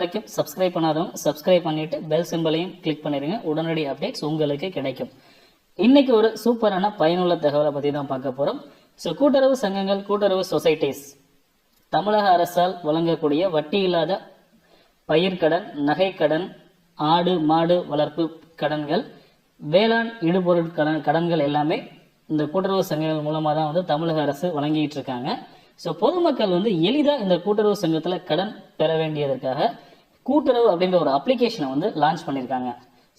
வரைக்கும் சப்ஸ்கிரைப் பண்ணாதவங்க சப்ஸ்கிரைப் பண்ணிவிட்டு பெல் சிம்பிளையும் கிளிக் பண்ணிடுங்க உடனடி அப்டேட்ஸ் உங்களுக்கு கிடைக்கும். இன்றைக்கி ஒரு சூப்பரான பயனுள்ள தகவலை பற்றி தான் பார்க்க போகிறோம் ஸோ கூட்டுறவு சங்கங்கள் கூட்டுறவு சொசைட்டிஸ் தமிழக அரசால் வழங்கக்கூடிய வட்டி இல்லாத பயிர்க்கடன் நகைக்கடன் ஆடு மாடு வளர்ப்பு கடன்கள் வேளாண் இடுபொருள் கடன் கடன்கள் எல்லாமே இந்த கூட்டுறவு சங்கங்கள் மூலமாக தான் வந்து தமிழக அரசு வழங்கிட்டு இருக்காங்க. ஸோ பொதுமக்கள் வந்து எளிதாக இந்த கூட்டுறவு சங்கத்தில் கடன் பெற வேண்டியதற்காக கூட்டுறவு அப்படின்ற ஒரு அப்ளிகேஷனை வந்து லான்ச் பண்ணியிருக்காங்க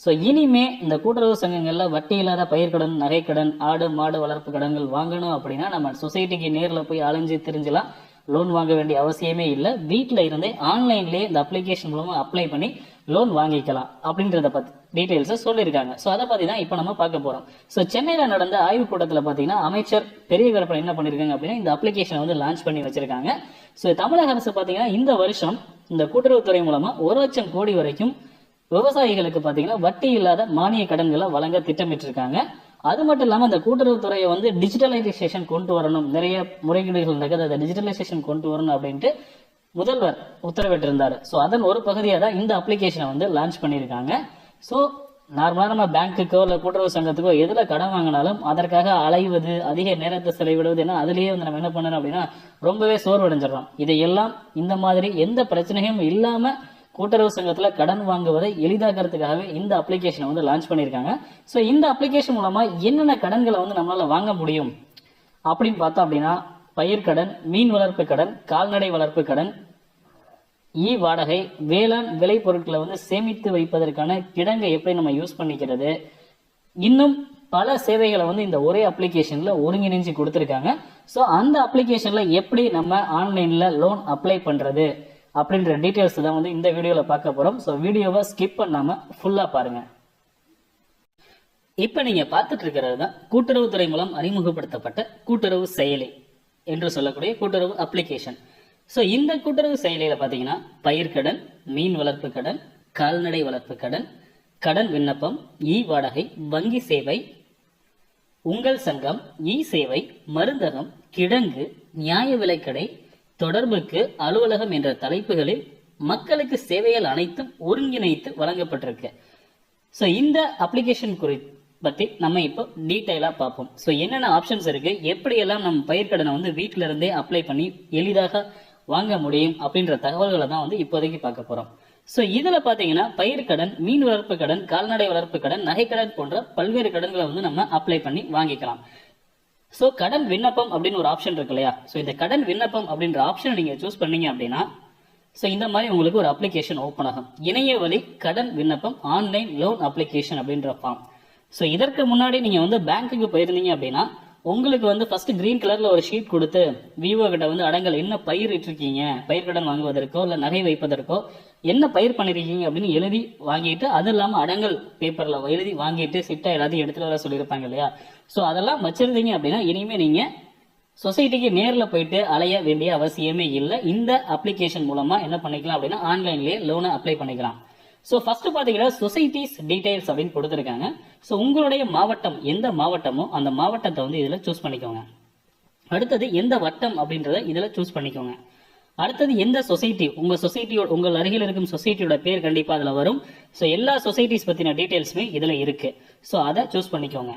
ஸோ இனிமே இந்த கூட்டுறவு சங்கங்களில் வட்டி இல்லாத பயிர்க்கடன் நகைக்கடன் ஆடு மாடு வளர்ப்பு கடன்கள் வாங்கணும் அப்படின்னா நம்ம சொசைட்டிக்கு நேரில் போய் அலைஞ்சு தெரிஞ்சலாம் லோன் வாங்க வேண்டிய அவசியமே இல்லை. வீட்டில் இருந்தே ஆன்லைன்லேயே இந்த அப்ளிகேஷன் மூலமாக அப்ளை பண்ணி லோன் வாங்கிக்கலாம் அப்படின்றத பற்றி டீட்டெயில்ஸை சொல்லியிருக்காங்க ஸோ அதை பற்றி தான் இப்போ நம்ம பார்க்க போகிறோம் ஸோ சென்னையில் நடந்த ஆய்வுக் கூட்டத்தில் பார்த்தீங்கன்னா அமைச்சர் பெரிய கருப்பன் என்ன பண்ணியிருக்காங்க அப்படின்னா இந்த அப்ளிகேஷனை வந்து லான்ச் பண்ணி வச்சிருக்காங்க. ஸோ தமிழக அரசு பார்த்தீங்கன்னா இந்த வருஷம் இந்த கூட்டுறவுத்துறை மூலமாக ஒரு லட்சம் கோடி வரைக்கும் விவசாயிகளுக்கு பார்த்தீங்கன்னா வட்டி இல்லாத மானிய கடன்களை வழங்க திட்டமிட்டிருக்காங்க. அது மட்டும் இல்லாமல் அந்த கூட்டுறவுத்துறையை வந்து டிஜிட்டலைசேஷன் கொண்டு வரணும். நிறைய முறைகேடுகள் நடக்குது. அதை டிஜிட்டலைசேஷன் கொண்டு வரணும் அப்படின்ட்டு முதல்வர் உத்தரவிட்டிருந்தார். ஸோ அதன் ஒரு பகுதியாக தான் இந்த அப்ளிகேஷனை வந்து லான்ச் பண்ணியிருக்காங்க. ஸோ நார்மலாக நம்ம பேங்க்குக்கோ இல்லை கூட்டுறவு சங்கத்துக்கோ எதில் கடன் வாங்கினாலும் அதற்காக அலைவது அதிக நேரத்தை செலவிடுவது ஏன்னா அதுலேயே வந்து நம்ம என்ன பண்ணணும் அப்படின்னா ரொம்பவே சோர்வடைஞ்சிடறோம் இதையெல்லாம் இந்த மாதிரி எந்த பிரச்சனையும் இல்லாமல் கூட்டுறவு சங்கத்தில் கடன் வாங்குவதை எளிதாக்கிறதுக்காகவே இந்த அப்ளிகேஷனை வந்து லான்ச் பண்ணியிருக்காங்க. ஸோ இந்த அப்ளிகேஷன் மூலமாக என்னென்ன கடன்களை வந்து நம்மளால் வாங்க முடியும்? அப்படின்னு பார்த்தோம் அப்படின்னா பயிர்க்கடன் மீன் வளர்ப்பு கடன் கால்நடை வளர்ப்பு கடன் இ வாடகை வேளாண் விளைபொருட்களை வந்து சேமித்து வைப்பதற்கான கிடங்கை எப்படி நம்ம யூஸ் பண்ணிக்கிறது? இன்னும் பல சேவைகளை வந்து இந்த ஒரே அப்ளிகேஷன்ல ஒருங்கிணைஞ்சு கொடுத்துருக்காங்க. ஸோ அந்த அப்ளிகேஷன்ல எப்படி நம்ம ஆன்லைன்ல லோன் அப்ளை பண்றது அப்படின்ற டீட்டெயில்ஸ் தான் வந்து இந்த வீடியோவில் பார்க்க போகிறோம் ஸோ வீடியோவை ஸ்கிப் பண்ணாமல் ஃபுல்லாக பாருங்கள் இப்போ நீங்கள் பார்த்துட்டு இருக்கிறது தான் கூட்டுறவுத்துறை மூலம் அறிமுகப்படுத்தப்பட்ட கூட்டுறவு செயலி என்று சொல்லக்கூடிய கூட்டுறவு அப்ளிகேஷன் ஸோ இந்த கூட்டுறவு செயலியில் பார்த்தீங்கன்னா பயிர்க்கடன் மீன் வளர்ப்பு கடன் கால்நடை வளர்ப்பு கடன் கடன் விண்ணப்பம் இ வாடகை வங்கி சேவை உங்கள் சங்கம் இ சேவை மருந்தகம் கிடங்கு நியாய விலைக்கடை தொடர்புக்கு அலுவலகம் என்ற தலைப்புகளில் மக்களுக்கு சேவைகள் அனைத்தும் ஒருங்கிணைத்து வழங்கப்பட்டிருக்கு. ஸோ இந்த அப்ளிகேஷன் குறி பற்றி நம்ம இப்போ டீட்டெயிலாக பார்ப்போம். ஸோ என்னென்ன ஆப்ஷன்ஸ் இருக்கு? எப்படியெல்லாம் நம்ம பயிர்க்கடனை வந்து வீட்டில இருந்தே அப்ளை பண்ணி எளிதாக வாங்க முடியும் அப்படின்ற தகவல்களை தான் வந்து இப்போதைக்கு பார்க்க போகிறோம் ஸோ இதில் பார்த்தீங்கன்னா பயிர்க்கடன் மீன் வளர்ப்பு கடன் கால்நடை வளர்ப்பு கடன் நகைக்கடன் போன்ற பல்வேறு கடன்களை வந்து நம்ம அப்ளை பண்ணி வாங்கிக்கலாம். ஸோ கடன் விண்ணப்பம் அப்படின்னு ஒரு ஆப்ஷன் இருக்கு இல்லையா? ஸோ இந்த கடன் விண்ணப்பம் அப்படின்ற ஆப்ஷனை நீங்கள் சூஸ் பண்ணீங்க அப்படின்னா ஸோ இந்த மாதிரி உங்களுக்கு ஒரு அப்ளிகேஷன் ஓப்பன் ஆகும். இணைய வழி கடன் விண்ணப்பம் ஆன்லைன் லோன் அப்ளிகேஷன் அப்படின்ற ஃபார்ம் ஸோ இதற்கு முன்னாடி நீங்கள் வந்து பேங்க்குக்கு போயிருந்தீங்க அப்படின்னா உங்களுக்கு வந்து ஃபர்ஸ்ட் கிரீன் கலர்ல ஒரு ஷீட் கொடுத்து விவோ கிட்ட வந்து அடங்கல் என்ன பயிர் இருக்கீங்க பயிர் கடன் வாங்குவதற்கோ இல்லை நகை வைப்பதற்கோ என்ன பயிர் பண்ணிருக்கீங்க? அப்படின்னு எழுதி வாங்கிட்டு அது இல்லாமல் அடங்கல் பேப்பர்ல எழுதி வாங்கிட்டு சிட்டா எல்லாத்தையும் எடுத்துட்டு வர சொல்லியிருப்பாங்க இல்லையா? ஸோ அதெல்லாம் வச்சிருந்தீங்க அப்படின்னா இனிமே நீங்க சொசைட்டிக்கு நேரில் போயிட்டு அலைய வேண்டிய அவசியமே இல்லை. இந்த அப்ளிகேஷன் மூலமா என்ன பண்ணிக்கலாம் அப்படின்னா ஆன்லைன்லேயே லோனை அப்ளை பண்ணிக்கலாம். ஸோ ஃபர்ஸ்ட் பார்த்தீங்கன்னா சொசைட்டிஸ் டீடைல்ஸ் அப்படின்னு கொடுத்துருக்காங்க. ஸோ உங்களுடைய மாவட்டம் எந்த மாவட்டமோ அந்த மாவட்டத்தை வந்து இதில் சூஸ் பண்ணிக்கோங்க. அடுத்தது எந்த வட்டம் அப்படின்றத இதில் சூஸ் பண்ணிக்கோங்க. அடுத்தது எந்த சொசைட்டி உங்கள் சொசைட்டியோட உங்கள் அருகில் இருக்கும் சொசைட்டியோட பேர் கண்டிப்பாக அதில் வரும். ஸோ எல்லா சொசைட்டிஸ் பற்றின டீட்டெயில்ஸுமே இதில் இருக்குது ஸோ அதை சூஸ் பண்ணிக்கோங்க.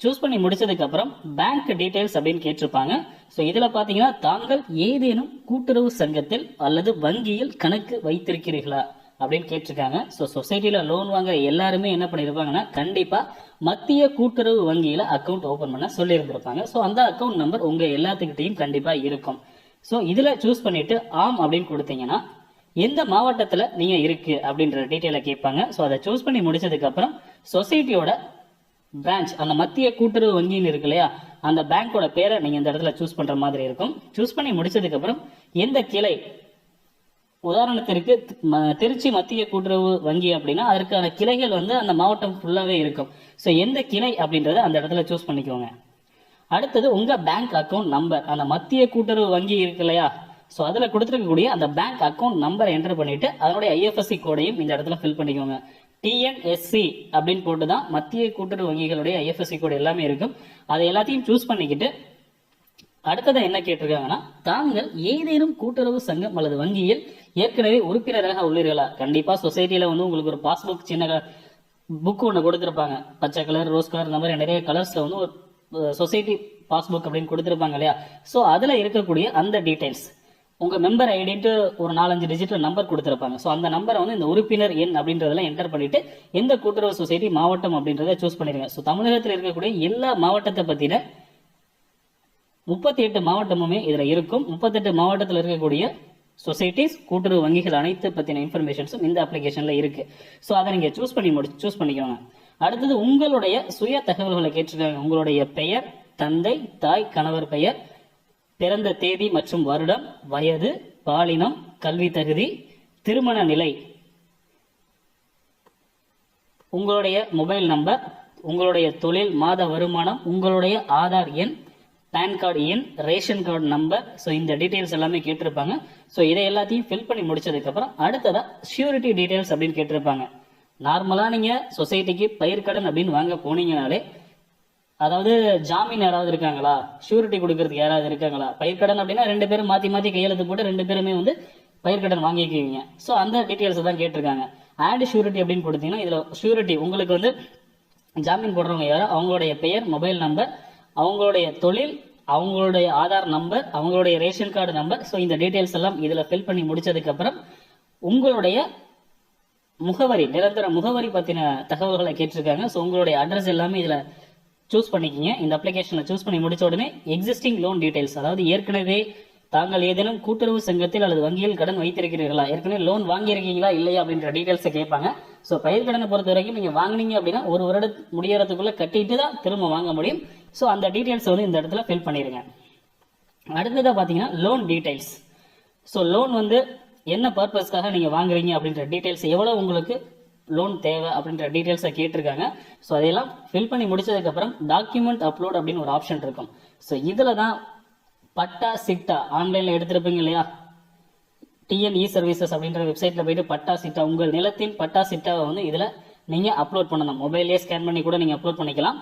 சூஸ் பண்ணி முடிச்சதுக்கப்புறம் பேங்க் டீட்டெயில்ஸ் அப்படின்னு கேட்டிருப்பாங்க. ஸோ இதில் பார்த்தீங்கன்னா தாங்கள் ஏதேனும் கூட்டுறவு சங்கத்தில் அல்லது வங்கியில் கணக்கு வைத்திருக்கிறீர்களா? அப்படின்னு கேட்டிருக்காங்க. ஸோ சொசைட்டியில் லோன் வாங்குற எல்லாருமே என்ன பண்ணியிருப்பாங்கன்னா கண்டிப்பாக மத்திய கூட்டுறவு வங்கியில் அக்கௌண்ட் ஓப்பன் பண்ண சொல்லியிருந்திருப்பாங்க. ஸோ அந்த அக்கௌண்ட் நம்பர் உங்கள் எல்லாத்துக்கிட்டையும் கண்டிப்பாக இருக்கும். ஸோ இதில் சூஸ் பண்ணிட்டு ஆம் அப்படின்னு கொடுத்தீங்கன்னா எந்த மாவட்டத்தில் நீங்கள் இருக்கு அப்படின்ற டீட்டெயிலை கேட்பாங்க. ஸோ அதை சூஸ் பண்ணி முடிச்சதுக்கப்புறம் சொசைட்டியோட பிரான்ச் அந்த மத்திய கூட்டுறவு வங்கின்னு இருக்கு இல்லையா அந்த பேங்கோட பேரை நீங்கள் இந்த இடத்துல சூஸ் பண்ணுற மாதிரி இருக்கும். சூஸ் பண்ணி முடிச்சதுக்கப்புறம் எந்த கிளை உதாரணத்திற்கு ம- திருச்சி மத்திய கூட்டுறவு வங்கி அப்படின்னா அதற்கான கிளைகள் வந்து அந்த மாவட்டம் ஃபுல்லாகவே இருக்கும். ஸோ எந்த கிளை அப்படின்றத அந்த இடத்துல சூஸ் பண்ணிக்கோங்க. அடுத்தது உங்க பேங்க் அக்கௌண்ட் நம்பர் அந்த மத்திய கூட்டுறவு வங்கி இருக்கு இல்லையா? ஸோ அதில் கொடுத்துருக்கக்கூடிய அந்த பேங்க் அக்கௌண்ட் நம்பரை என்டர் பண்ணிட்டு அதனுடைய ஐஎஃப்எஸ்சி கோடையும் இந்த இடத்துல ஃபில் பண்ணிக்கோங்க. டிஎன்எஸ்சி அப்படின்னு போட்டு தான் மத்திய கூட்டுறவு வங்கிகளுடைய ஐஎஃப்எஸ்சி கோடு எல்லாமே இருக்கும். அதை எல்லாத்தையும் சூஸ் பண்ணிக்கிட்டு அடுத்ததா என்ன கேட்டிருக்காங்கன்னா தாங்கள் ஏதேனும் கூட்டுறவு சங்கம் அல்லது வங்கியில் ஏற்கனவே உறுப்பினராக உள்ளீர்களா? கண்டிப்பா சொசைட்டில வந்து உங்களுக்கு ஒரு பாஸ்புக் சின்ன புக் ஒன்று கொடுத்துருப்பாங்க. பச்சை கலர் ரோஸ் கலர் இந்த மாதிரி நிறைய கலர்ஸ்ல வந்து ஒரு சொசைட்டி பாஸ்புக் அப்படின்னு கொடுத்துருப்பாங்க இல்லையா? ஸோ அதுல இருக்கக்கூடிய அந்த டீடைல்ஸ் உங்க மெம்பர் ஐடின்ட்டு ஒரு நாலஞ்சு டிஜிட்டல் நம்பர் கொடுத்துருப்பாங்க. ஸோ அந்த நம்பரை வந்து இந்த உறுப்பினர் எண் அப்படின்றதெல்லாம் என்டர் பண்ணிட்டு எந்த கூட்டுறவு சொசைட்டி மாவட்டம் அப்படின்றத சூஸ் பண்ணிருங்க. ஸோ தமிழகத்தில் இருக்கக்கூடிய எல்லா மாவட்டத்தை பத்தின முப்பத்தி எட்டு மாவட்டமுமே இதுல இருக்கும். முப்பத்தெட்டு மாவட்டத்தில் இருக்கக்கூடிய சொசைட்டிஸ் கூட்டுறவு வங்கிகள் அனைத்து பத்தின இன்ஃபர்மேஷன்ஸும் இந்த அப்ளிகேஷன்ல இருக்கு. ஸோ அதை நீங்க சூஸ் பண்ணி முடி சூஸ் பண்ணிக்கோங்க. அடுத்தது உங்களுடைய சுய தகவல்களை கேட்டிருக்காங்க. உங்களுடைய பெயர் தந்தை தாய் கணவர் பெயர் பிறந்த தேதி மற்றும் வருடம் வயது பாலினம் கல்வி தகுதி திருமண நிலை உங்களுடைய மொபைல் நம்பர் உங்களுடைய தொழில் மாத வருமானம் உங்களுடைய ஆதார் எண் பேன் கார்டு எண் ரேஷன் கார்டு நம்பர் ஸோ இந்த டீட்டெயில்ஸ் எல்லாமே கேட்டிருப்பாங்க. ஸோ இதை எல்லாத்தையும் ஃபில் பண்ணி முடிச்சதுக்கப்புறம் அடுத்ததாக ஷியூரிட்டி டீட்டெயில்ஸ் அப்படின்னு கேட்டிருப்பாங்க. நார்மலாக நீங்கள் சொசைட்டிக்கு பயிர்க்கடன் அப்படின்னு வாங்க போனீங்கனாலே அதாவது ஜாமீன் யாராவது இருக்காங்களா? ஷூரிட்டி கொடுக்கறதுக்கு யாராவது இருக்காங்களா? பயிர்க்கடன் அப்படின்னா ரெண்டு பேரும் மாற்றி மாற்றி கையெழுத்து போட்டு ரெண்டு பேருமே வந்து பயிர்க்கடன் வாங்கிக்குவீங்க. ஸோ அந்த டீட்டெயில்ஸை தான் கேட்டிருக்காங்க. ஆட் ஷூரிட்டி அப்படின்னு கொடுத்தீங்கன்னா இதில் ஷூரிட்டி உங்களுக்கு வந்து ஜாமீன் போடுறவங்க யாரோ அவங்களுடைய பெயர் மொபைல் நம்பர் அவங்களுடைய தொழில் அவங்களுடைய ஆதார் நம்பர் அவங்களுடைய ரேஷன் கார்டு நம்பர் ஸோ இந்த டீட்டெயில்ஸ் எல்லாம் இதில் ஃபில் பண்ணி முடிச்சதுக்கு அப்புறம் உங்களுடைய முகவரி நிரந்தர முகவரி பற்றின தகவல்களை கேட்டிருக்காங்க. ஸோ உங்களுடைய அட்ரஸ் எல்லாமே இதில் சூஸ் பண்ணிக்கிங்க. இந்த அப்ளிகேஷனை சூஸ் பண்ணி முடிச்ச உடனே எக்ஸிஸ்டிங் லோன் டீட்டெயில்ஸ் அதாவது ஏற்கனவே தாங்கள் ஏதேனும் கூட்டுறவு சங்கத்தில் அல்லது வங்கியில் கடன் வைத்திருக்கிறீர்களா? ஏற்கனவே லோன் வாங்கியிருக்கீங்களா? இல்லையா? அப்படின்ற டீட்டெயில்ஸை கேட்பாங்க. ஸோ பயிர் கடனை பொறுத்த வரைக்கும் நீங்கள் வாங்குனீங்க அப்படின்னா ஒரு வருட முடியறதுக்குள்ள கட்டிட்டு தான் திரும்ப வாங்க முடியும். ஸோ அந்த டீட்டெயில்ஸ் வந்து இந்த இடத்துல ஃபில் பண்ணிடுங்க அடுத்ததாக பார்த்தீங்கன்னா லோன் டீட்டெயில்ஸ் ஸோ லோன் வந்து என்ன பர்பஸ்க்காக நீங்கள் வாங்குறீங்க அப்படின்ற டீட்டெயில்ஸ் எவ்வளோ உங்களுக்கு லோன் தேவை அப்படின்ற டீட்டெயில்ஸை கேட்டிருக்காங்க. ஸோ அதையெல்லாம் ஃபில் பண்ணி முடிச்சதுக்கப்புறம் டாக்குமெண்ட் அப்லோட் அப்படின்னு ஒரு ஆப்ஷன் இருக்கும். ஸோ இதில் தான் பட்டா சிட்டா ஆன்லைனில் எடுத்திருப்பீங்க இல்லையா? டிஎன்இ சர்வீசஸ் அப்படின்ற வெப்சைட்டில் போயிட்டு பட்டா சிட்டா உங்கள் நிலத்தின் பட்டா சிட்டாவை வந்து இதில் நீங்கள் அப்லோட் பண்ணணும். மொபைல்லே ஸ்கேன் பண்ணி கூட நீங்கள் அப்லோட் பண்ணிக்கலாம்.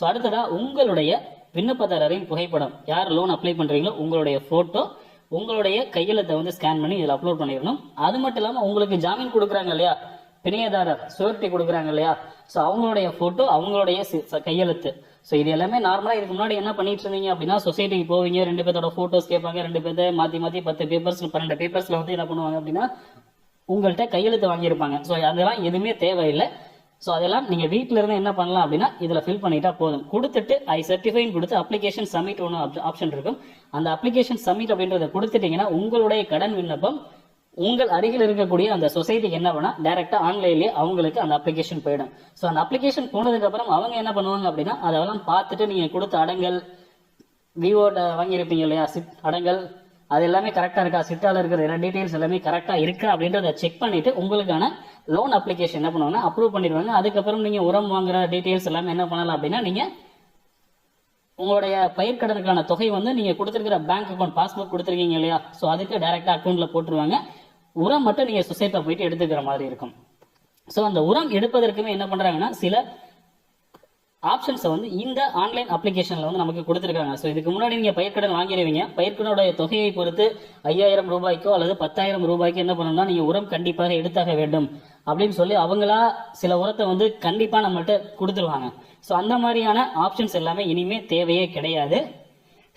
ஸோ அடுத்ததாக உங்களுடைய விண்ணப்பதாரரின் புகைப்படம். யார் லோன் அப்ளை பண்ணுறீங்களோ உங்களுடைய ஃபோட்டோ உங்களுடைய கையெழுத்தை வந்து ஸ்கேன் பண்ணி இதில் அப்லோட் பண்ணிடணும். அது மட்டும் இல்லாமல் உங்களுக்கு ஜாமீன் கொடுக்குறாங்க இல்லையா? பிணையதாரர் சுவர்ட்டி கொடுக்குறாங்க இல்லையா? ஸோ அவங்களுடைய ஃபோட்டோ அவங்களுடைய சி- கையெழுத்து. ஸோ இது எல்லாமே நார்மலாக இதுக்கு முன்னாடி என்ன பண்ணிட்டு இருந்தீங்க அப்படின்னா சொசைட்டிக்கு போவீங்க ரெண்டு பேர்த்தோட ஃபோட்டோஸ் கேட்பாங்க ரெண்டு பேர்த்த மாற்றி மாற்றி பத்து பேப்பர்ஸ் பன்னெண்டு பேப்பர்ஸில் வந்து என்ன பண்ணுவாங்க அப்படின்னா உங்கள்கிட்ட கையெழுத்து வாங்கியிருப்பாங்க. ஸோ அதெல்லாம் எதுவுமே தேவையில்லை. ஸோ அதெல்லாம் நீங்கள் வீட்டில் இருந்து என்ன பண்ணலாம் அப்படின்னா இதில் ஃபில் பண்ணிட்டா போதும். கொடுத்துட்டு ஐ சர்டிஃபைன் கொடுத்து அப்ளிகேஷன் சப்மிட் ஒன்று ஆப்ஷன் இருக்கும். அந்த அப்ளிகேஷன் சப்மிட் அப்படின்றத கொடுத்துட்டீங்கன்னா உங்களுடைய கடன் விண்ணப்பம் உங்கள் அருகில் இருக்கக்கூடிய அந்த சொசைட்டிக்கு என்ன பண்ணா டைரக்டா ஆன்லைன்லயே அவங்களுக்கு அந்த அப்ளிகேஷன் போயிடும். ஸோ அந்த அப்ளிகேஷன் போனதுக்கு அப்புறம் அவங்க என்ன பண்ணுவாங்க அப்படின்னா அதெல்லாம் பார்த்துட்டு நீங்க கொடுத்த அடங்கல் விவோட வாங்கியிருப்பீங்க இல்லையா சிட் அடங்கல் அது எல்லாமே கரெக்டாக இருக்கா சிட்டால இருக்கிற எல்லா டீடைல்ஸ் எல்லாமே கரெக்டாக இருக்கா அப்படின்றத செக் பண்ணிட்டு உங்களுக்கான லோன் அப்ளிகேஷன் என்ன பண்ணுவாங்கன்னா அப்ரூவ் பண்ணிடுவாங்க. அதுக்கப்புறம் நீங்க உரம் வாங்குற டீடைல்ஸ் எல்லாமே என்ன பண்ணலாம் அப்படின்னா நீங்க உங்களுடைய பயிர்க்கடனுக்கான தொகை வந்து நீங்க கொடுத்துருக்கிற பேங்க் அக்கௌண்ட் பாஸ்புக் கொடுத்துருக்கீங்க இல்லையா? ஸோ அதுக்கு டைரக்டா அக்கௌண்ட்ல போட்டுருவாங்க. உரம் மட்டும் நீங்கள் சொசைட்டியில் போயிட்டு எடுத்துக்கிற மாதிரி இருக்கும். ஸோ அந்த உரம் எடுப்பதற்குமே என்ன பண்ணுறாங்கன்னா சில ஆப்ஷன்ஸை வந்து இந்த ஆன்லைன் அப்ளிகேஷனில் வந்து நமக்கு கொடுத்துருக்காங்க. ஸோ இதுக்கு முன்னாடி நீங்கள் பயிர்க்கடன் வாங்கிடுவீங்க பயிர்க்கடனுடைய தொகையை பொறுத்து ஐயாயிரம் ரூபாய்க்கோ அல்லது பத்தாயிரம் ரூபாய்க்கோ என்ன பண்ணணும்னா நீங்கள் உரம் கண்டிப்பாக எடுத்தாக வேண்டும் அப்படின்னு சொல்லி அவங்களா சில உரத்தை வந்து கண்டிப்பாக நம்மள்கிட்ட கொடுத்துருவாங்க. ஸோ அந்த மாதிரியான ஆப்ஷன்ஸ் எல்லாமே இனிமேல் தேவையே கிடையாது.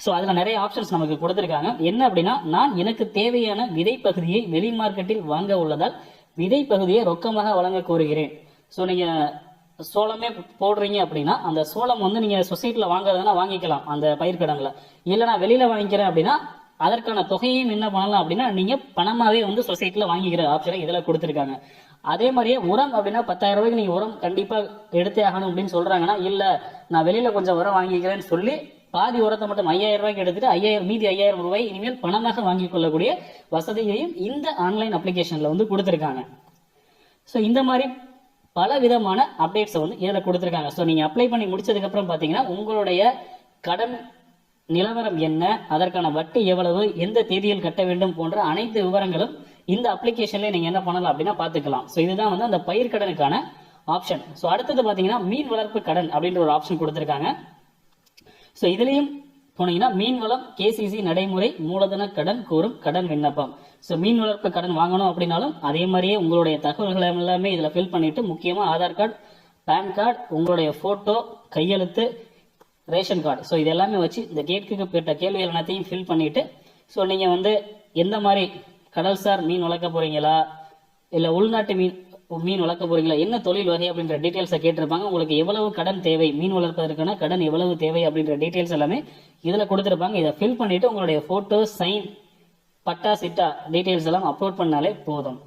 ஸோ அதில் நிறைய ஆப்ஷன்ஸ் நமக்கு கொடுத்துருக்காங்க. என்ன அப்படின்னா நான் எனக்கு தேவையான விதை பகுதியை வெளி மார்க்கெட்டில் வாங்க உள்ளதால் விதை பகுதியை ரொக்கமாக வழங்க கோருகிறேன். ஸோ நீங்கள் சோளமே போடுறீங்க அப்படின்னா அந்த சோளம் வந்து நீங்கள் சொசைட்டியில் வாங்குறதுனா வாங்கிக்கலாம் அந்த பயிர்க்கடனில் இல்லை நான் வெளியில் வாங்கிக்கிறேன் அப்படின்னா அதற்கான தொகையும் என்ன பண்ணலாம் அப்படின்னா நீங்கள் பணமாகவே வந்து சொசைட்டியில் வாங்கிக்கிற ஆப்ஷனை இதில் கொடுத்துருக்காங்க. அதே மாதிரியே உரம் அப்படின்னா பத்தாயிரம் ரூபாய்க்கு நீங்கள் உரம் கண்டிப்பாக எடுத்தே ஆகணும் அப்படின்னு சொல்கிறாங்கன்னா இல்லை நான் வெளியில் கொஞ்சம் உரம் வாங்கிக்கிறேன்னு சொல்லி பாதி உரத்தை மட்டும் ஐயாயிரம் ரூபாய்க்கு எடுத்துட்டு ஐயாயிரம் மீதி ஐயாயிரம் ரூபாய் இனிமேல் பணமாக வாங்கிக் கொள்ளக்கூடிய வசதியையும் இந்த ஆன்லைன் அப்ளிகேஷன்ல வந்து கொடுத்துருக்காங்க. ஸோ இந்த மாதிரி பல விதமான அப்டேட்ஸை வந்து இதில் கொடுத்துருக்காங்க. ஸோ நீங்கள் அப்ளை பண்ணி முடிச்சதுக்கப்புறம் பார்த்தீங்கன்னா உங்களுடைய கடன் நிலவரம் என்ன அதற்கான வட்டி எவ்வளவு எந்த தேதியில் கட்ட வேண்டும் போன்ற அனைத்து விவரங்களும் இந்த அப்ளிகேஷன்ல நீங்கள் என்ன பண்ணலாம் அப்படின்னா பார்த்துக்கலாம் ஸோ இதுதான் வந்து அந்த பயிர்கடனுக்கான ஆப்ஷன் ஸோ அடுத்தது பார்த்தீங்கன்னா மீன் வளர்ப்பு கடன் அப்படின்ற ஒரு ஆப்ஷன் கொடுத்துருக்காங்க. ஸோ இதுலேயும் போனீங்கன்னா மீன்வளம் கேசிசி நடைமுறை மூலதன கடன் கோரும் கடன் விண்ணப்பம். ஸோ மீன் வளர்ப்பு கடன் வாங்கணும் அப்படின்னாலும் அதே மாதிரியே உங்களுடைய தகவல்களை எல்லாமே இதில் ஃபில் பண்ணிட்டு முக்கியமாக ஆதார் கார்டு பேன் கார்டு உங்களுடைய ஃபோட்டோ கையெழுத்து ரேஷன் கார்டு ஸோ இது எல்லாமே வச்சு இந்த கேட்குக்கு கேட்ட கேள்விகள் எல்லாத்தையும் ஃபில் பண்ணிட்டு ஸோ நீங்கள் வந்து எந்த மாதிரி கடல்சார் மீன் வளர்க்க போறீங்களா? இல்லை உள்நாட்டு மீன் மீன் வளர்க்க போறீங்களா? என்ன தொழில் வகை அப்படின்ற டீட்டெயில்ஸை கேட்டிருப்பாங்க. உங்களுக்கு எவ்வளவு கடன் தேவை? மீன் வளர்ப்பதற்கான கடன் எவ்வளவு தேவை அப்படின்ற டீட்டெயில்ஸ் எல்லாமே இதில் கொடுத்துருப்பாங்க. இதை ஃபில் பண்ணிட்டு உங்களுடைய photo sign patta chitta details எல்லாம் அப்லோட் பண்ணாலே போதும்.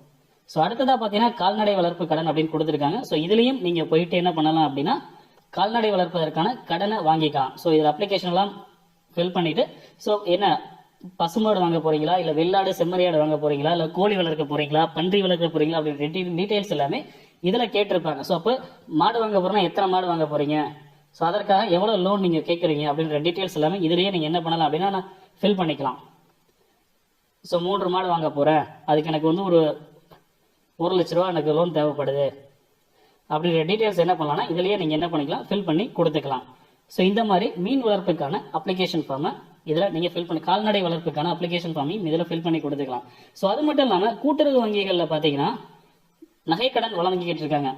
ஸோ அடுத்ததாக பார்த்தீங்கன்னா கால்நடை வளர்ப்பு கடன் அப்படின்னு கொடுத்துருக்காங்க. ஸோ இதுலேயும் நீங்கள் போயிட்டு என்ன பண்ணலாம் அப்படின்னா கால்நடை வளர்ப்பதற்கான கடனை வாங்கிக்கலாம். ஸோ இதில் அப்ளிகேஷன் எல்லாம் ஃபில் பண்ணிட்டு ஸோ என்ன பசுமாடு வாங்க போறீங்களா? இல்லை வெள்ளாடு செம்மறியாடு வாங்க போறீங்களா? இல்லை கோழி வளர்க்க போறீங்களா? பன்றி வளர்க்க போறீங்களா? அப்படின்னு டீட்டெயில்ஸ் எல்லாமே இதில் கேட்டிருப்பாங்க. ஸோ அப்போ மாடு வாங்க போறோம்னா எத்தனை மாடு வாங்க போறீங்க? ஸோ அதற்காக எவ்வளோ லோன் நீங்கள் கேட்குறீங்க அப்படின்ற டீட்டெயில்ஸ் எல்லாமே இதுலேயே நீங்கள் என்ன பண்ணலாம் அப்படின்னா நான் ஃபில் பண்ணிக்கலாம். ஸோ மூன்று மாடு வாங்க போகிறேன் அதுக்கு எனக்கு வந்து ஒரு ஒரு லட்ச ரூபா எனக்கு லோன் தேவைப்படுது. அப்படின்ற டீட்டெயில்ஸ் என்ன பண்ணலாம்னா இதுலயே நீங்கள் என்ன பண்ணிக்கலாம்? ஃபில் பண்ணி கொடுத்துக்கலாம். ஸோ இந்த மாதிரி மீன் வளர்ப்புக்கான அப்ளிகேஷன் ஃபார்மை இதில் நீங்கள் ஃபில் பண்ணி கால்நடை வளர்ப்புக்கான அப்ளிகேஷன் ஃபார்மையும் இதில் ஃபில் பண்ணி கொடுத்துக்கலாம். ஸோ அது மட்டும் இல்லாமல் கூட்டுறவு வங்கிகளில் பார்த்தீங்கன்னா நகைக்கடன் வழங்கிக்கிட்டு இருக்காங்க.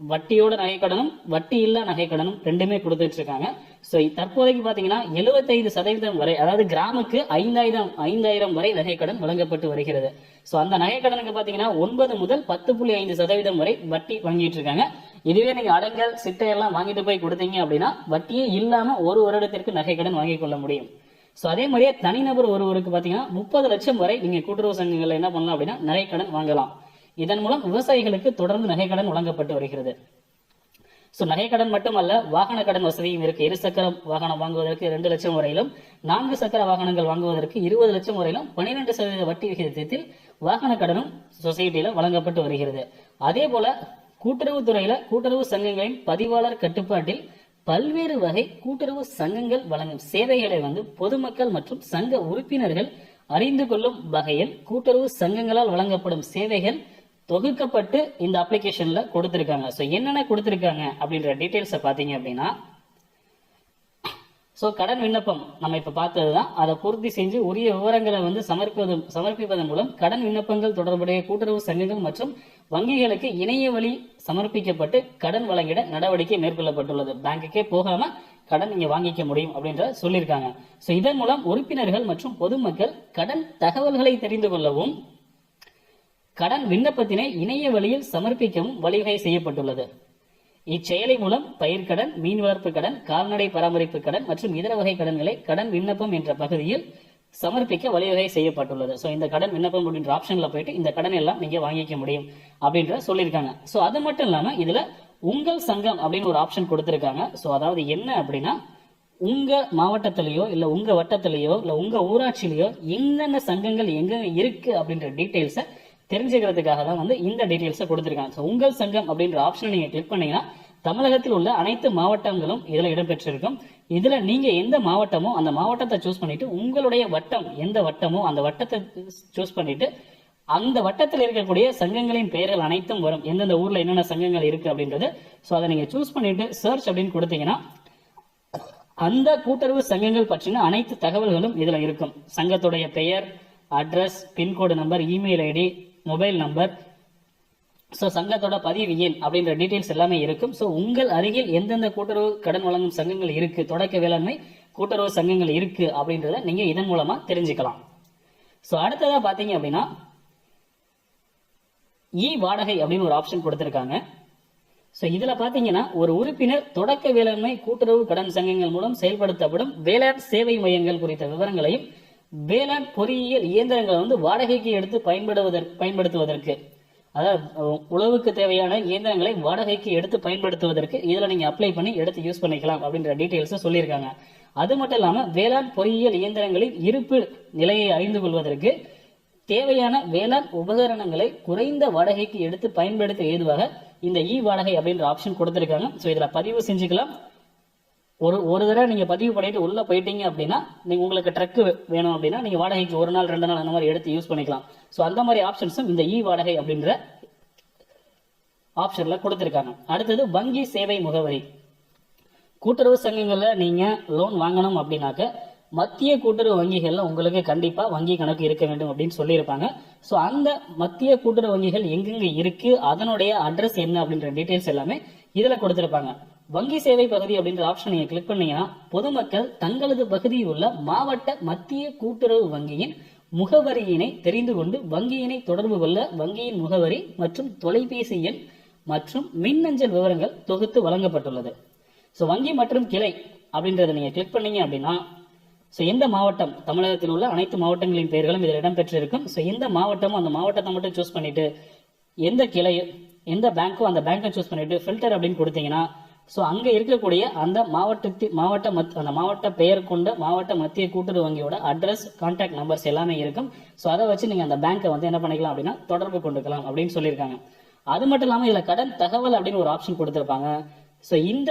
வட்டியோட நகைக்கடனும் வட்டி இல்லா நகைக்கடனும் ரெண்டுமே கொடுத்துட்டு இருக்காங்க ஸோ தற்போதைக்கு பார்த்தீங்கன்னா எழுபத்தைந்து சதவீதம் வரை அதாவது கிராமுக்கு ஐந்தாயிரம் ஐந்தாயிரம் வரை நகைக்கடன் வழங்கப்பட்டு வருகிறது. ஸோ அந்த நகைக்கடனுக்கு பார்த்தீங்கன்னா ஒன்பது முதல் பத்து புள்ளி ஐந்து சதவீதம் வரை வட்டி வாங்கிட்டு இருக்காங்க இதுவே நீங்க அடங்கல் சிட்டையெல்லாம் வாங்கிட்டு போய் கொடுத்தீங்க அப்படின்னா வட்டியே இல்லாம ஒரு வருடத்திற்கு நகைக்கடன் வாங்கிக் கொள்ள முடியும். ஸோ அதே மாதிரியே தனிநபர் ஒருவருக்கு பார்த்தீங்கன்னா முப்பது லட்சம் வரை நீங்க கூட்டுறவு சங்கங்கள்ல என்ன பண்ணலாம் அப்படின்னா நகைக்கடன் வாங்கலாம். இதன் மூலம் விவசாயிகளுக்கு தொடர்ந்து நகைக்கடன் வழங்கப்பட்டு வருகிறது. ஸோ நகைக்கடன் மட்டுமல்ல வாகன கடன் வசதியும் இருக்கு. இருசக்கர வாகனம் வாங்குவதற்கு ரெண்டு லட்சம் வரையிலும் நான்கு சக்கர வாகனங்கள் வாங்குவதற்கு இருபது லட்சம் வரையிலும் பனிரெண்டு சதவீத வட்டி விகிதத்தில் வாகன கடனும் சொசைட்டியில வழங்கப்பட்டு வருகிறது. அதே போல கூட்டுறவு துறையில கூட்டுறவு சங்கங்களின் பதிவாளர் கட்டுப்பாட்டில் பல்வேறு வகை கூட்டுறவு சங்கங்கள் வழங்கும் சேவைகளை வந்து பொதுமக்கள் மற்றும் சங்க உறுப்பினர்கள் அறிந்து கொள்ளும் வகையில் கூட்டுறவு சங்கங்களால் வழங்கப்படும் சேவைகள் தொகுக்கப்பட்டு இந்த அப்ளிகேஷன்ல கொடுத்துருக்காங்க. ஸோ என்னென்ன கொடுத்துருக்காங்க அப்படின்ற டீட்டெயில்ஸை பார்த்தீங்க அப்படின்னா ஸோ கடன் விண்ணப்பம் நம்ம இப்போ பார்த்தது தான் அதை பூர்த்தி செஞ்சு உரிய விவரங்களை வந்து சமர்ப்பது சமர்ப்பிப்பதன் மூலம் கடன் விண்ணப்பங்கள் தொடர்புடைய கூட்டுறவு சங்கங்கள் மற்றும் வங்கிகளுக்கு இணைய வழி சமர்ப்பிக்கப்பட்டு கடன் வழங்கிட நடவடிக்கை மேற்கொள்ளப்பட்டுள்ளது. பேங்குக்கே போகாம கடன் நீங்க வாங்கிக்க முடியும் அப்படின்ற சொல்லியிருக்காங்க. ஸோ இதன் மூலம் உறுப்பினர்கள் மற்றும் பொதுமக்கள் கடன் தகவல்களை தெரிந்து கொள்ளவும் கடன் விண்ணப்பத்தினை இணைய வழியில் சமர்ப்பிக்கவும் வழிவகை செய்யப்பட்டுள்ளது. இச்செயலி மூலம் பயிர்க்கடன் மீன் வளர்ப்பு கடன் கால்நடை பராமரிப்பு கடன் மற்றும் இதர வகை கடன்களை கடன் விண்ணப்பம் என்ற பகுதியில் சமர்ப்பிக்க வழிவகை செய்யப்பட்டுள்ளது. ஸோ இந்த கடன் விண்ணப்பம் அப்படின்ற ஆப்ஷன்ல போயிட்டு இந்த கடன் எல்லாம் நீங்க வாங்கிக்க முடியும் அப்படின்ற சொல்லியிருக்காங்க. ஸோ அது மட்டும் இல்லாம இதுல உங்கள் சங்கம் அப்படின்னு ஒரு ஆப்ஷன் கொடுத்திருக்காங்க. ஸோ அதாவது என்ன அப்படின்னா உங்க மாவட்டத்திலேயோ இல்ல உங்க வட்டத்திலேயோ இல்ல உங்க ஊராட்சியிலேயோ என்னென்ன சங்கங்கள் எங்க இருக்கு அப்படின்ற டீட்டெயில்ஸை தெரிஞ்சுக்கிறதுக்காக தான் வந்து இந்த டீட்டெயில்ஸை கொடுத்துருக்காங்க. ஸோ உங்கள் சங்கம் அப்படின்ற ஆப்ஷனை நீங்கள் கிளிக் பண்ணீங்கன்னா தமிழகத்தில் உள்ள அனைத்து மாவட்டங்களும் இதில் இடம்பெற்றிருக்கும். இதில் நீங்கள் எந்த மாவட்டமோ அந்த மாவட்டத்தை சூஸ் பண்ணிட்டு உங்களுடைய வட்டம் எந்த வட்டமோ அந்த வட்டத்தை சூஸ் பண்ணிட்டு அந்த வட்டத்தில் இருக்கக்கூடிய சங்கங்களின் பெயர்கள் அனைத்தும் வரும். எந்தெந்த ஊரில் என்னென்ன சங்கங்கள் இருக்குது அப்படின்றது. ஸோ அதை நீங்கள் சூஸ் பண்ணிட்டு சர்ச் அப்படின்னு கொடுத்தீங்கன்னா அந்த கூட்டுறவு சங்கங்கள் பற்றின அனைத்து தகவல்களும் இதில் இருக்கும். சங்கத்துடைய பெயர் address pin code number email ID mobile number. So சங்கத்தோட பதிவு எண் அப்படின்ற டீட்டெயில்ஸ் எல்லாமே இருக்கும். ஸோ உங்கள் அருகில் எந்தெந்த கூட்டுறவு கடன் வழங்கும் சங்கங்கள் இருக்கு தொடக்க வேளாண்மை கூட்டுறவு சங்கங்கள் இருக்கு அப்படின்றத நீங்க இதன் மூலமா தெரிஞ்சுக்கலாம். ஸோ அடுத்ததா பாத்தீங்க அப்படின்னா இ வாடகை அப்படின்னு ஒரு ஆப்ஷன் கொடுத்துருக்காங்க. ஸோ இதுல பாத்தீங்கன்னா ஒரு உறுப்பினர் தொடக்க வேளாண்மை கூட்டுறவு கடன் சங்கங்கள் மூலம் செயல்படுத்தப்படும் வேளாண் சேவை மையங்கள் குறித்த விவரங்களையும் வேளாண் பொறியியல் இயந்திரங்களை வந்து வாடகைக்கு எடுத்து பயன்படுவதற்கு பயன்படுத்துவதற்கு. அதாவது உழவுக்கு தேவையான இயந்திரங்களை வாடகைக்கு எடுத்து பயன்படுத்துவதற்கு இதில் நீங்க அப்ளை பண்ணி எடுத்து யூஸ் பண்ணிக்கலாம் அப்படின்ற டீட்டெயில்ஸும் சொல்லியிருக்காங்க. அது மட்டும் இல்லாமல் வேளாண் பொறியியல் இயந்திரங்களின் இருப்பு நிலையை அறிந்து கொள்வதற்கு தேவையான வேளாண் உபகரணங்களை குறைந்த வாடகைக்கு எடுத்து பயன்படுத்த ஏதுவாக இந்த இ வாடகை அப்படின்ற ஆப்ஷன் கொடுத்துருக்காங்க. ஸோ இதில் பதிவு செஞ்சுக்கலாம். ஒரு ஒரு தடவை நீங்க பதிவு பண்ணிட்டு உள்ள போயிட்டீங்க அப்படின்னா நீங்க உங்களுக்கு ட்ரக் வேணும் அப்படின்னா நீங்க வாடகைக்கு ஒரு நாள் ரெண்டு நாள் அந்த மாதிரி எடுத்து யூஸ் பண்ணிக்கலாம். ஸோ அந்த மாதிரி ஆப்ஷன்ஸும் இந்த இ வாடகை அப்படின்ற ஆப்ஷன்ல கொடுத்திருக்காங்க. அடுத்தது வங்கி சேவை முகவரி. கூட்டுறவு சங்கங்களில் நீங்க லோன் வாங்கணும் அப்படின்னாக்க மத்திய கூட்டுறவு வங்கிகள்ல உங்களுக்கு கண்டிப்பா வங்கி கணக்கு இருக்க வேண்டும் அப்படின்னு சொல்லியிருப்பாங்க. ஸோ அந்த மத்திய கூட்டுறவு வங்கிகள் எங்கெங்க இருக்கு அதனுடைய அட்ரஸ் என்ன அப்படின்ற டீட்டெயில்ஸ் எல்லாமே இதுல கொடுத்திருப்பாங்க. வங்கி சேவை பகுதி அப்படின்ற ஆப்ஷன் நீங்க கிளிக் பண்ணீங்கன்னா பொதுமக்கள் தங்களது பகுதியில் உள்ள மாவட்ட மத்திய கூட்டுறவு வங்கியின் முகவரியினை தெரிந்து கொண்டு வங்கியினை தொடர்பு கொள்ள வங்கியின் முகவரி மற்றும் தொலைபேசி எண் மற்றும் மின்னஞ்சல் விவரங்கள் தொகுத்து வழங்கப்பட்டுள்ளது. ஸோ வங்கி மற்றும் கிளை அப்படின்றத நீங்க கிளிக் பண்ணீங்க அப்படின்னா ஸோ எந்த மாவட்டம்? தமிழகத்தில் உள்ள அனைத்து மாவட்டங்களின் பெயர்களும் இதில் இடம்பெற்றிருக்கும். ஸோ எந்த மாவட்டமும் அந்த மாவட்டத்தை மட்டும் சூஸ் பண்ணிட்டு எந்த கிளை எந்த பேங்க்கோ அந்த பேங்க்கை சூஸ் பண்ணிட்டு ஃபில்டர் அப்படின்னு கொடுத்தீங்கன்னா ஸோ அங்கே இருக்கக்கூடிய அந்த மாவட்டத்தில் மாவட்ட மத் அந்த மாவட்ட பெயர் கொண்ட மாவட்ட மத்திய கூட்டுறவு வங்கியோட அட்ரஸ் கான்டாக்ட் நம்பர்ஸ் எல்லாமே இருக்கும். ஸோ அதை வச்சு நீங்கள் அந்த பேங்க்கை வந்து என்ன பண்ணிக்கலாம் அப்படின்னா தொடர்பு கொண்டுக்கலாம் அப்படின்னு சொல்லியிருக்காங்க. அது மட்டும் இல்லாமல் இதில் கடன் தகவல் அப்படின்னு ஒரு ஆப்ஷன் கொடுத்துருப்பாங்க. ஸோ இந்த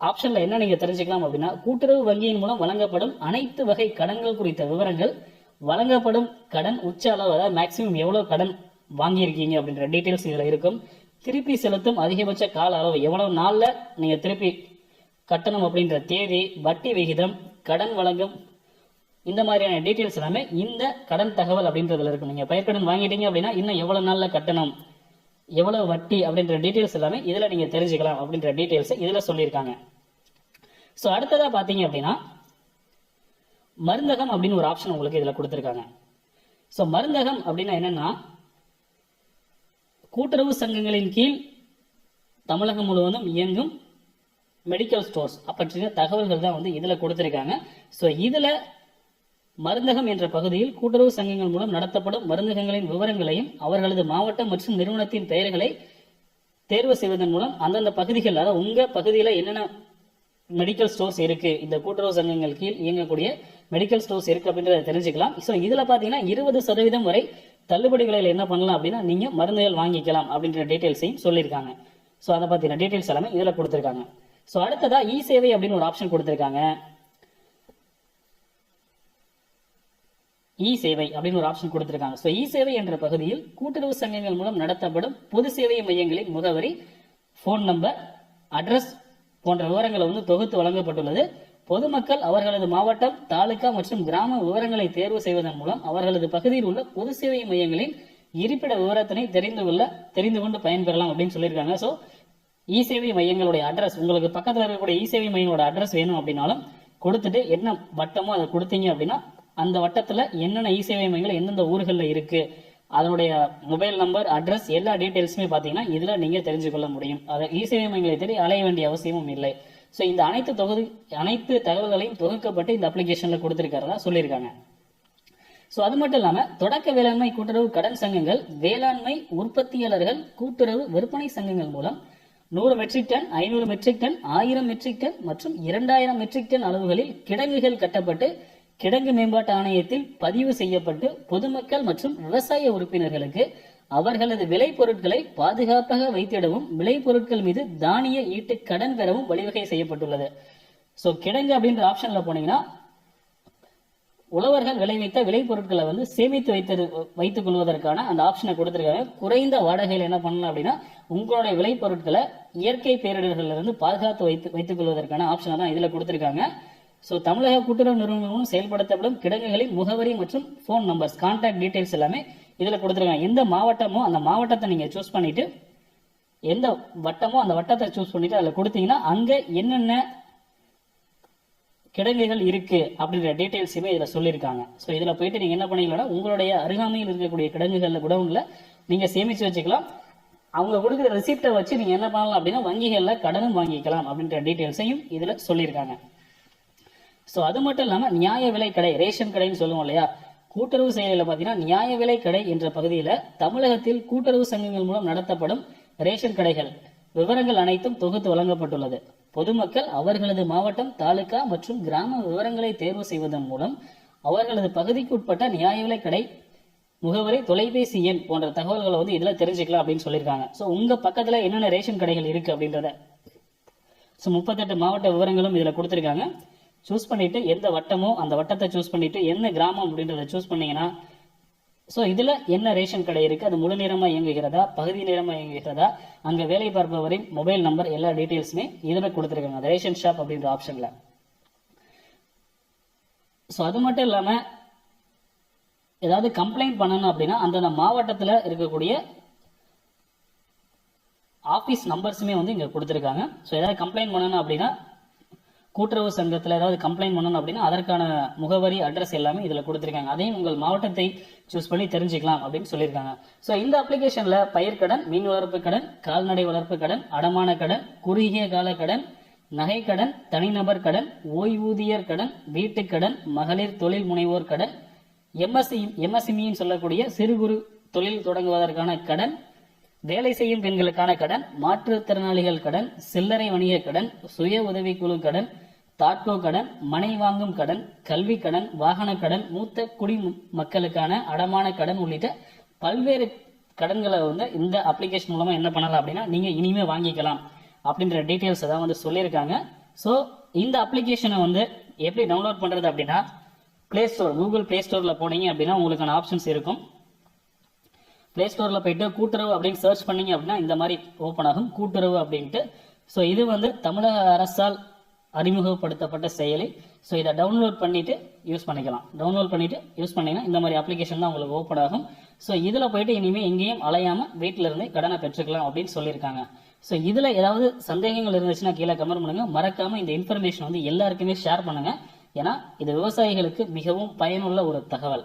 ஆப்ஷனில் என்ன நீங்கள் தெரிஞ்சுக்கலாம் அப்படின்னா கூட்டுறவு வங்கியின் மூலம் வழங்கப்படும் அனைத்து வகை கடன்கள் குறித்த விவரங்கள் வழங்கப்படும் கடன் உச்ச அளவு அதாவது மேக்சிமம் எவ்வளோ கடன் வாங்கியிருக்கீங்க அப்படின்ற டீட்டெயில்ஸ் இதில் இருக்கும். திருப்பி செலுத்தும் அதிகபட்ச கால அளவு எவ்வளவு நாள்ல நீங்க திருப்பி கட்டணம் அப்படின்ற தேதி வட்டி விகிதம் கடன் வழங்கும் இந்த மாதிரியான டீட்டெயில்ஸ் எல்லாமே இந்த கடன் தகவல் அப்படின்றதுல இருக்கும் நீங்க பயிர்க்கடன் வாங்கிட்டீங்க அப்படின்னா இன்னும் எவ்வளவு நாள்ல கட்டணம் எவ்வளவு வட்டி அப்படின்ற டீட்டெயில்ஸ் எல்லாமே இதுல நீங்க தெரிஞ்சுக்கலாம் அப்படின்ற டீட்டெயில்ஸை இதுல சொல்லியிருக்காங்க. ஸோ அடுத்ததா பார்த்தீங்க அப்படின்னா மருந்தகம் அப்படின்னு ஒரு ஆப்ஷன் உங்களுக்கு இதுல கொடுத்துருக்காங்க. ஸோ மருந்தகம் அப்படின்னா என்னன்னா கூட்டுறவு சங்கங்களின் கீழ் தமிழகம் முழுவதும் இயங்கும் மெடிக்கல் ஸ்டோர்ஸ் பற்றின தகவல்கள் தான் வந்து இதுல கொடுத்திருக்காங்க. ஸோ இதுல மருந்தகம் என்ற பகுதியில் கூட்டுறவு சங்கங்கள் மூலம் நடத்தப்படும் மருந்தகங்களின் விவரங்களையும் அவர்களது மாவட்டம் மற்றும் நிறுவனத்தின் பெயர்களை தேர்வு செய்வதன் மூலம் அந்தந்த பகுதிகள் அதாவது உங்க பகுதியில் என்னென்ன மெடிக்கல் ஸ்டோர்ஸ் இருக்கு இந்த கூட்டுறவு சங்கங்கள் கீழ் இயங்கக்கூடிய மெடிக்கல் ஸ்டோர்ஸ் இருக்கு அப்படின்றத தெரிஞ்சுக்கலாம். ஸோ இதுல பாத்தீங்கன்னா இருபது சதவீதம் வரை தள்ளுபடி விலையில என்ன பண்ணலாம் அப்படின்னா நீங்க மருந்துகள் வாங்கிக்கலாம் அப்படின்ற டீட்டெயில்ஸையும் சொல்லியிருக்காங்க. ஸோ அதை பத்தின டீட்டெயில்ஸ் எல்லாமே இதில் கொடுத்திருக்காங்க. ஸோ அடுத்ததா இ சேவை அப்படின்னு ஒரு ஆப்ஷன் கொடுத்திருக்காங்க. இ சேவை அப்படின்னு ஒரு ஆப்ஷன் கொடுத்திருக்காங்க. ஸோ இ சேவை என்ற பகுதியில் கூட்டுறவு சங்கங்கள் மூலம் நடத்தப்படும் பொது சேவை மையங்களின் முகவரி ஃபோன் நம்பர் அட்ரஸ் போன்ற விவரங்களை வந்து தொகுத்து வழங்கப்பட்டுள்ளது. பொதுமக்கள் அவர்களது மாவட்டம் தாலுகா மற்றும் கிராம விவரங்களை தேர்வு செய்வதன் மூலம் அவர்களது பகுதியில் உள்ள பொது சேவை மையங்களின் இருப்பிட விவரத்தினை தெரிந்து கொள்ள தெரிந்து கொண்டு பயன்பெறலாம் அப்படின்னு சொல்லியிருக்காங்க. ஸோ இ சேவை மையங்களுடைய அட்ரஸ் உங்களுக்கு பக்கத்தில் இருக்கக்கூடிய இ சேவை மையங்களோட அட்ரஸ் வேணும் அப்படின்னாலும் கொடுத்துட்டு என்ன வட்டமோ அதை கொடுத்தீங்க அப்படின்னா அந்த வட்டத்தில் என்னென்ன இ சேவை மையங்கள் எந்தெந்த ஊர்களில் இருக்கு அதனுடைய மொபைல் நம்பர் அட்ரஸ் எல்லா டீட்டெயில்ஸுமே பார்த்தீங்கன்னா இதில் நீங்கள் தெரிஞ்சுக்கொள்ள முடியும். அதை இ சேவை மையங்களை தேடி அலைய வேண்டிய அவசியமும் இல்லை. ஸோ இந்த அனைத்து தொகுதி அனைத்து தகவல்களையும் தொகுக்கப்பட்டு இந்த அப்ளிகேஷனில் கொடுத்துருக்கிறதா சொல்லியிருக்காங்க. ஸோ அது மட்டும் இல்லாமல் தொடக்க வேளாண்மை கூட்டுறவு கடன் சங்கங்கள் வேளாண்மை உற்பத்தியாளர்கள் கூட்டுறவு விற்பனை சங்கங்கள் மூலம் நூறு மெட்ரிக் டன் ஐநூறு மெட்ரிக் டன் ஆயிரம் மெட்ரிக் டன் மற்றும் இரண்டாயிரம் மெட்ரிக் டன் அளவுகளில் கிடங்குகள் கட்டப்பட்டு கிடங்கு மேம்பாட்டு ஆணையத்தில் பதிவு செய்யப்பட்டு பொதுமக்கள் மற்றும் விவசாய உறுப்பினர்களுக்கு அவர்களது விளைபொருட்களை பாதுகாப்பாக வைத்திடவும் விளைபொருட்கள் மீது தானிய ஈட்டு கடன் பெறவும் வழிவகை செய்யப்பட்டுள்ளது. ஸோ கிடங்கு அப்படின்ற ஆப்ஷன்ல போனீங்கன்னா உழவர்கள் விளைவித்த விளைபொருட்களை வந்து சேமித்து வைத்தது வைத்துக் கொள்வதற்கான அந்த ஆப்ஷனை கொடுத்துருக்காங்க. குறைந்த வாடகையில் என்ன பண்ணலாம் அப்படின்னா உங்களுடைய விளைபொருட்களை இயற்கை பேரிடர்கள்ல இருந்து பாதுகாத்து வைத்து வைத்துக் கொள்வதற்கான ஆப்ஷனை தான் இதுல கொடுத்துருக்காங்க. ஸோ தமிழக கூட்டுறவு நிறுவனங்களும் செயல்படுத்தப்படும் கிடங்குகளின் முகவரி மற்றும் ஃபோன் நம்பர்ஸ் கான்டாக்ட் டீடைல்ஸ் எல்லாமே இதில் கொடுத்துருக்காங்க. எந்த மாவட்டமோ அந்த மாவட்டத்தை நீங்கள் சூஸ் பண்ணிட்டு எந்த வட்டமோ அந்த வட்டத்தை சூஸ் பண்ணிட்டு அதில் கொடுத்தீங்கன்னா அங்கே என்னென்ன கிடங்குகள் இருக்கு அப்படின்ற டீட்டெயில்ஸுமே இதில் சொல்லியிருக்காங்க. ஸோ இதில் போயிட்டு நீங்கள் என்ன பண்ணிக்கலாம் உங்களுடைய அருகாமையில் இருக்கக்கூடிய கிடங்குகளில் குடவுன்ல நீங்கள் சேமித்து வச்சுக்கலாம். அவங்க கொடுக்குற ரெசிப்டை வச்சு நீங்கள் என்ன பண்ணலாம் அப்படின்னா வங்கிகளில் கடனும் வாங்கிக்கலாம் அப்படின்ற டீட்டெயில்ஸையும் இதில் சொல்லியிருக்காங்க. ஸோ அது மட்டும் இல்லாமல் நியாய விலை கடை ரேஷன் கடைன்னு சொல்லுவோம் இல்லையா? கூட்டுறவு செயலில் பார்த்தீங்கன்னா நியாய விலை கடை என்ற பகுதியில் தமிழகத்தில் கூட்டுறவு சங்கங்கள் மூலம் நடத்தப்படும் ரேஷன் கடைகள். விவரங்கள் அனைத்தும் தொகுத்து வழங்கப்பட்டுள்ளது. பொதுமக்கள் அவர்களது மாவட்டம் தாலுகா மற்றும் கிராம விவரங்களை தேர்வு செய்வதன் மூலம் அவர்களது பகுதிக்கு உட்பட்ட நியாய விலை கடை முகவரி தொலைபேசி எண் போன்ற தகவல்களை வந்து இதில் தெரிஞ்சுக்கலாம் அப்படின்னு சொல்லியிருக்காங்க. ஸோ உங்க பக்கத்தில் என்னென்ன ரேஷன் கடைகள் இருக்கு அப்படின்றத. ஸோ முப்பத்தெட்டு மாவட்ட விவரங்களும் இதில் கொடுத்துருக்காங்க. சூஸ் பண்ணிட்டு எந்த வட்டமோ அந்த வட்டத்தை சூஸ் பண்ணிட்டு என்ன கிராமம் அப்படின்றத சூஸ் பண்ணீங்கன்னா ஸோ இதில் என்ன ரேஷன் கடை இருக்குது அது முழு நேரமாக இயங்குகிறதா? பகுதி நேரமாக இயங்குகிறதா? அங்கே வேலை பார்ப்பவரின் மொபைல் நம்பர் எல்லா டீட்டெயில்ஸுமே இதில் கொடுத்துருக்காங்க. அந்த ரேஷன் ஷாப் அப்படின்ற ஆப்ஷனில் ஸோ அது மட்டும் இல்லாமல் ஏதாவது கம்ப்ளைண்ட் பண்ணணும் அப்படின்னா அந்தந்த மாவட்டத்தில் இருக்கக்கூடிய ஆஃபீஸ் நம்பர்ஸுமே வந்து இங்கே கொடுத்துருக்காங்க. ஸோ ஏதாவது கம்ப்ளைண்ட் பண்ணணும் அப்படின்னா கூட்டுறவு சங்கத்தில் ஏதாவது கம்ப்ளைண்ட் பண்ணணும் அப்படின்னா அதற்கான முகவரி அட்ரஸ் எல்லாமே இதில் கொடுத்துருக்காங்க. அதையும் உங்கள் மாவட்டத்தை சூஸ் பண்ணி தெரிஞ்சுக்கலாம் அப்படின்னு சொல்லியிருக்காங்க. ஸோ இந்த அப்ளிகேஷனில் பயிர்க்கடன் மீன் வளர்ப்பு கடன் கால்நடை வளர்ப்பு கடன் அடமான கடன் குறுகிய கால கடன் நகைக்கடன் தனிநபர் கடன் ஓய்வூதியர் கடன் வீட்டுக்கடன் மகளிர் தொழில் முனைவோர் கடன் எம்எஸ்சி எம்எஸ்எம்இன்னு சொல்லக்கூடிய சிறு குறு தொழில் தொடங்குவதற்கான கடன் வேலை செய்யும் பெண்களுக்கான கடன் மாற்றுத்திறனாளிகள் கடன் சில்லறை வணிக கடன் சுய உதவிக்குழு கடன் தாட்கோ கடன் மனை வாங்கும் கடன் கல்வி கடன் வாகன கடன் மூத்த குடி மக்களுக்கான அடமான கடன் உள்ளிட்ட பல்வேறு கடன்களை வந்து இந்த அப்ளிகேஷன் மூலமா என்ன பண்ணலாம் அப்படின்னா நீங்க இனிமே வாங்கிக்கலாம் அப்படின்ற டீட்டெயில்ஸ் தான் வந்து சொல்லியிருக்காங்க. ஸோ இந்த அப்ளிகேஷனை வந்து எப்படி டவுன்லோட் பண்றது அப்படின்னா பிளே ஸ்டோர் கூகுள் பிளே ஸ்டோர்ல போனீங்க அப்படின்னா உங்களுக்கான ஆப்ஷன்ஸ் இருக்கும். பிளே ஸ்டோரில் போயிட்டு கூட்டுறவு அப்படின்னு சர்ச் பண்ணீங்க அப்படின்னா இந்த மாதிரி ஓப்பன் ஆகும். கூட்டுறவு அப்படின்ட்டு. ஸோ இது வந்து தமிழக அரசால் அறிமுகப்படுத்தப்பட்ட செயலி. ஸோ இதை டவுன்லோட் பண்ணிவிட்டு யூஸ் பண்ணிக்கலாம். டவுன்லோட் பண்ணிட்டு யூஸ் பண்ணிங்கன்னா இந்த மாதிரி அப்ளிகேஷன் தான் உங்களுக்கு ஓப்பன் ஆகும். ஸோ இதில் போயிட்டு இனிமேல் எங்கேயும் அலையாமல் வீட்டில் இருந்தே கடனை பெற்றுக்கலாம் அப்படின்னு சொல்லியிருக்காங்க. ஸோ இதில் ஏதாவது சந்தேகங்கள் இருந்துச்சுன்னா கீழே கமெண்ட் பண்ணுங்க. மறக்காம இந்த இன்ஃபர்மேஷன் வந்து எல்லாருக்குமே ஷேர் பண்ணுங்க. ஏன்னா இது விவசாயிகளுக்கு மிகவும் பயனுள்ள ஒரு தகவல்.